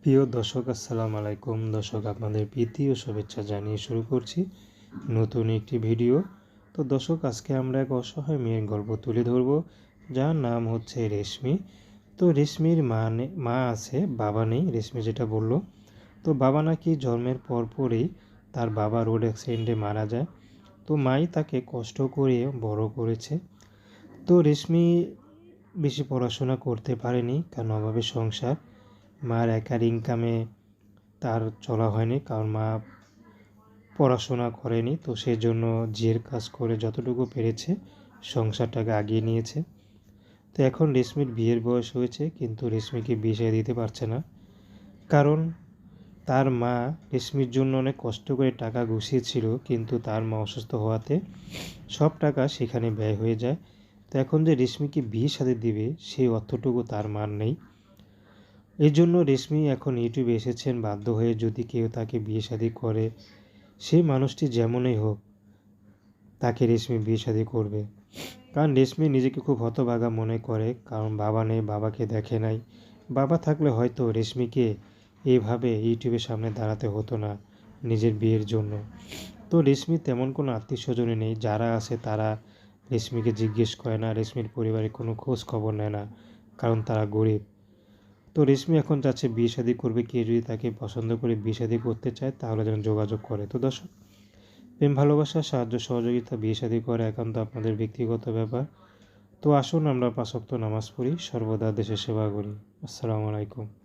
প্রিয় দর্শক, আসসালামু আলাইকুম। দর্শক, আপনাদের প্রীতি ও শুভেচ্ছা জানিয়ে শুরু করছি নতুন একটি ভিডিও। তো দর্শক, আজকে আমরা এক অসহায় মেয়ের গল্প তুলে ধরব, যার নাম হচ্ছে রেশমি। তো রেশমির মা নে- মা আছে, বাবা নেই, রেশমি যেটা বলল। তো বাবা নাকি জন্মের পর পরেই তার বাবা রোড অ্যাক্সিডেন্টে মারা যায়। তো মাই তাকে কষ্ট করে বড় করেছে। তো রেশমি বেশি পড়াশোনা করতে পারেনি, কারণ অভাবে সংসার। মার একার ইনকামে তার চলা হয়নি, কারণ মা পড়াশোনা করেনি, তো সেজন্য জের কাজ করে যতটুকু পেরেছে সংসারটাকে আগিয়ে নিয়েছে। তো এখন রেশমির বিয়ের বয়স হয়েছে, কিন্তু রেশমিকে সাথে দিতে পারছে না। কারণ তার মা রেশমির জন্য অনেক কষ্ট করে টাকা গুছিয়েছিল কিন্তু তার মা অসুস্থ হওয়াতে সব টাকা সেখানে ব্যয় হয়ে যায়। তো এখন যে রেশমিকে বিয়ে সাথে দিবে, সেই অর্থটুকু তার মার নেই। এই জন্য রেশমি এখন ইউটিউবে এসেছেন, বাধ্য হয়ে যদি কেউ তাকে বিয়ে শাদি করে সেই মানুষটি যেমনই হোক তাকে রেশমি বিয়ে শাদি করবে। কারণ রেশমি নিজেকে খুব হতভাগা মনে করে, কারণ বাবা নেই, বাবাকে দেখে নাই। বাবা থাকলে হয়তো রেশমিকে এইভাবে ইউটিউবের সামনে দাঁড়াতে হতো না নিজের বিয়ের জন্য। তো রেশমি তেমন কোনো আত্মীয় স্বজনই নেই, যারা আছে তারা রেশমিকে জিজ্ঞেস করে না, রেশমির পরিবারে কোনো খোঁজ খবর নেয় না, কারণ তারা গরিব। তো রেশমি এখন চাচ্ছে বিয়ে শাদি করবে। কে যদি তাকে পছন্দ করে বিয়ে শাদি করতে চায়, তাহলে যেন যোগাযোগ করে। তো দর্শক, প্রেম, ভালোবাসা, সাহায্য, সহযোগিতা, বিয়ে শাদি করে একান্ত আপনাদের ব্যক্তিগত ব্যাপার। তো আসুন আমরা পাঁচক্ত নামাজ পড়ি। সর্বদা দেশের সেবা করি আসসালামু আলাইকুম।